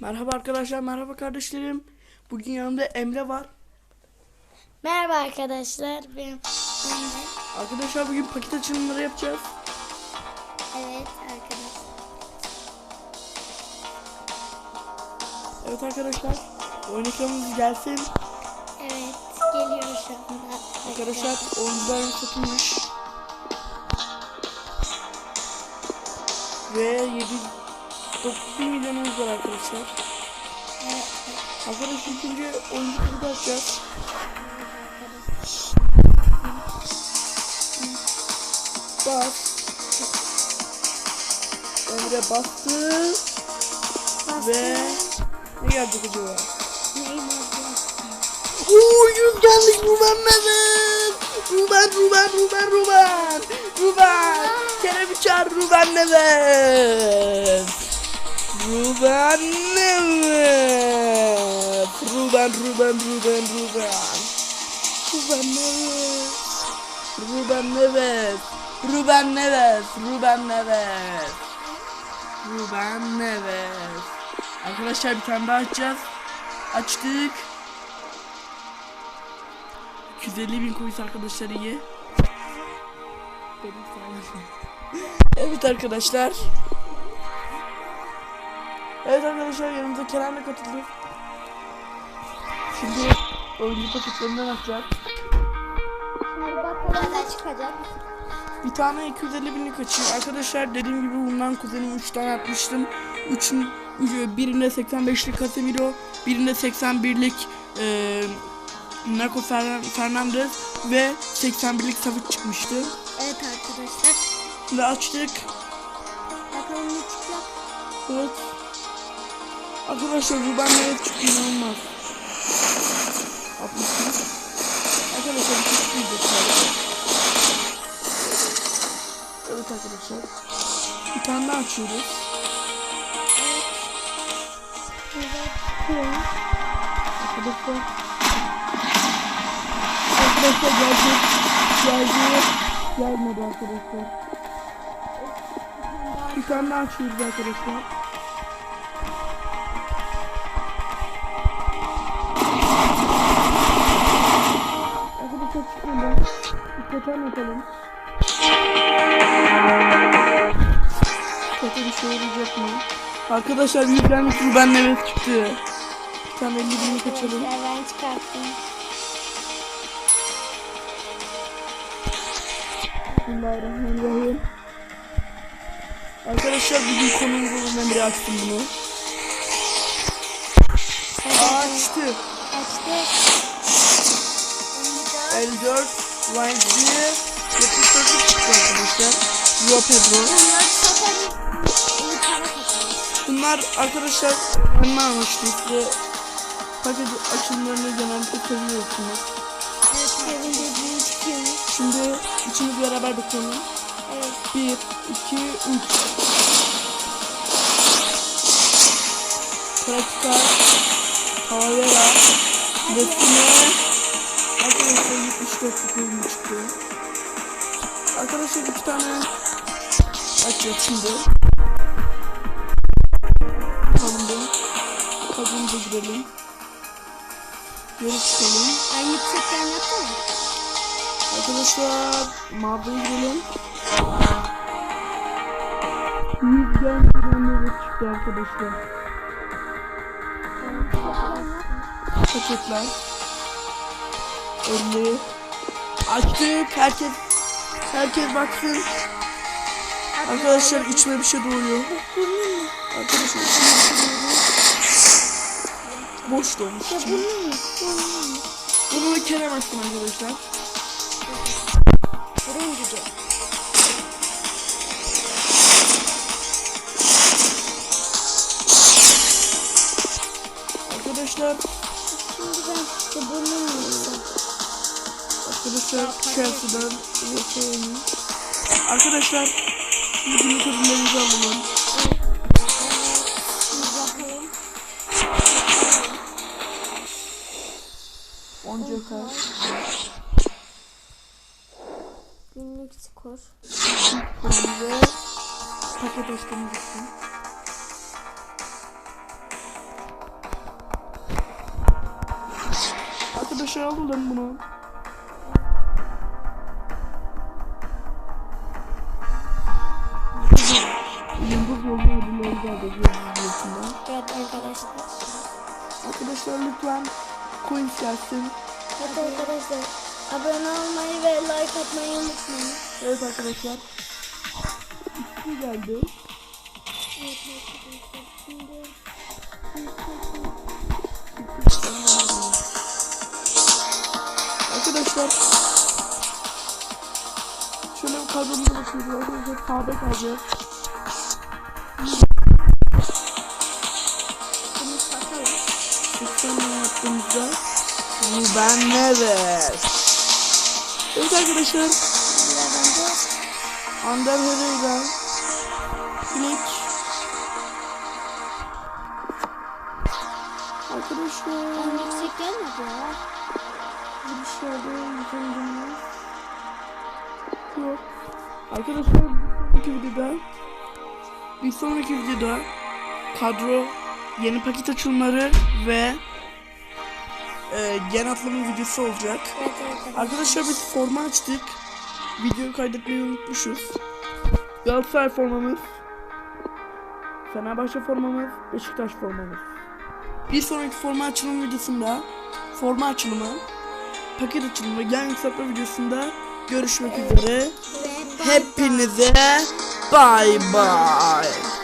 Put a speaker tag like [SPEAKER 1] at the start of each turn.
[SPEAKER 1] Merhaba arkadaşlar, merhaba kardeşlerim. Bugün yanımda Emre var.
[SPEAKER 2] Merhaba arkadaşlar. Benim Emre.
[SPEAKER 1] Arkadaşlar bugün paket açılımları yapacağız.
[SPEAKER 2] Evet arkadaşlar.
[SPEAKER 1] Evet arkadaşlar, oyun ekranımız gelsin.
[SPEAKER 2] Evet geliyor şu anda.
[SPEAKER 1] Arkadaşlar oyuncular satılmış. Ve 7 9 milyonumuz var arkadaşlar.
[SPEAKER 2] Evet.
[SPEAKER 1] Arkadaşlar ikinci oyuncu kutu açacağız. Bas. Emre bastı.
[SPEAKER 2] Bastım.
[SPEAKER 1] Ve ne geldi acaba?
[SPEAKER 2] Neymar
[SPEAKER 1] Uuu yüz geldik Ruben Neves. Ruben Ruben Ruben Ruben. Ruben. Kerem Uçar Ruben Neves. Ruben Neves. Ruben Ruben Ruben Ruben. Ruben Neves. Ruben Neves. Ruben Neves. Ruben Neves. Ruben Neves. Arkadaşlar bir tane daha açacağız. Açtık. 250 bin koysa arkadaşlar iyi. Evet arkadaşlar. Evet arkadaşlar yanımıza Kerem de katıldı. Şimdi oyuncu paketlerinden açacağız.
[SPEAKER 2] Şimdi bakalım ne çıkacak.
[SPEAKER 1] Bir tane 250 binlik açıyor. Arkadaşlar dediğim gibi bundan kuzenim 3 tane atmıştım. Üçün, üçü- birinde 85'lik Casemiro, birinde 81'lik e, Naco Fer- Fernandez ve 81'lik Savic çıkmıştı.
[SPEAKER 2] Evet arkadaşlar.
[SPEAKER 1] Şimdi açtık.
[SPEAKER 2] Bakalım ne çıkacak.
[SPEAKER 1] Evet. Arkadaşlar Ruben Neves çıktı inanılmaz. 60 Arkadaşlar bir şey çıkmayacak sadece. Evet arkadaşlar. Bir tane daha açıyoruz.
[SPEAKER 2] Evet.
[SPEAKER 1] Arkadaşlar. Arkadaşlar gelecek. Geldi. Gelmedi arkadaşlar. Bir tane daha açıyoruz. Arkadaşlar Totem yapalım. Kötü bir şey olacak mı? Arkadaşlar yüklenmiş Ruben Neves çıktı. Bir tane 50 bini kaçalım.
[SPEAKER 2] Ben çıkarttım.
[SPEAKER 1] Bismillahirrahmanirrahim. Arkadaşlar bugün konumuz olan Emre açtım bunu. Açtı.
[SPEAKER 2] Açtı.
[SPEAKER 1] 54 Range 74 çıktı arkadaşlar. Yo Pedro.
[SPEAKER 2] Bunlar. Bir
[SPEAKER 1] arkadaşlar ben almıştım size paket açımlarını genellikle seviyorsunuz. Şimdi üçümüz beraber bakalım.
[SPEAKER 2] Evet.
[SPEAKER 1] 1, 2, 3. Pratika, Cavalera, Destine, arkadaşlar 74 bölüm çıktı. Arkadaşlar iki tane açacağız şimdi. Bakalım da. Kadınca girelim. Geri çıkalım.
[SPEAKER 2] En yüksekten yapsana.
[SPEAKER 1] Arkadaşlar mağazaya girelim. Yüzden bir çıktı arkadaşlar. Paketler. 50. Açtık. Herkes herkes baksın. Arkadaşlar içime bir şey doğuyor. Arkadaşlar içime bir şey doğuyor. Boş içime. Bunu da Kerem açtım arkadaşlar.
[SPEAKER 2] Buraya gidiyor.
[SPEAKER 1] arkadaşlar
[SPEAKER 2] şarkıdan yapayım.
[SPEAKER 1] Arkadaşlar bugün kadınlarımızı alalım. On joker.
[SPEAKER 2] Günlük skor.
[SPEAKER 1] Bence paket açtığımız için. Arkadaşlar aldım bunu. Geldi videosunda.
[SPEAKER 2] Evet arkadaşlar.
[SPEAKER 1] Arkadaşlar lütfen coins gelsin.
[SPEAKER 2] Evet arkadaşlar. Abone olmayı ve like atmayı unutmayın.
[SPEAKER 1] Evet arkadaşlar. İkisi geldi.
[SPEAKER 2] Evet arkadaşlar. Şimdi
[SPEAKER 1] Arkadaşlar şöyle bir kadromuza bakıyoruz arkadaşlar kahve Ruben Neves. Evet arkadaşlar. Ander Herrera. Flick Arkadaşlar.
[SPEAKER 2] Ben yüksek gelmedi ya.
[SPEAKER 1] Şey oldu yüzünden Yok. Arkadaşlar bir sonraki videoda Bir sonraki videoda Kadro Yeni paket açılımları ve e, Gen atlama videosu olacak.
[SPEAKER 2] Evet arkadaşlar.
[SPEAKER 1] Arkadaşlar biz forma açtık. Videoyu kaydetmeyi unutmuşuz. Galatasaray formamız Fenerbahçe formamız Beşiktaş formamız. Bir sonraki forma açılım videosunda Forma açılımı Paket açılımı Gen yükseltme videosunda Görüşmek üzere. Hepinize Bye bye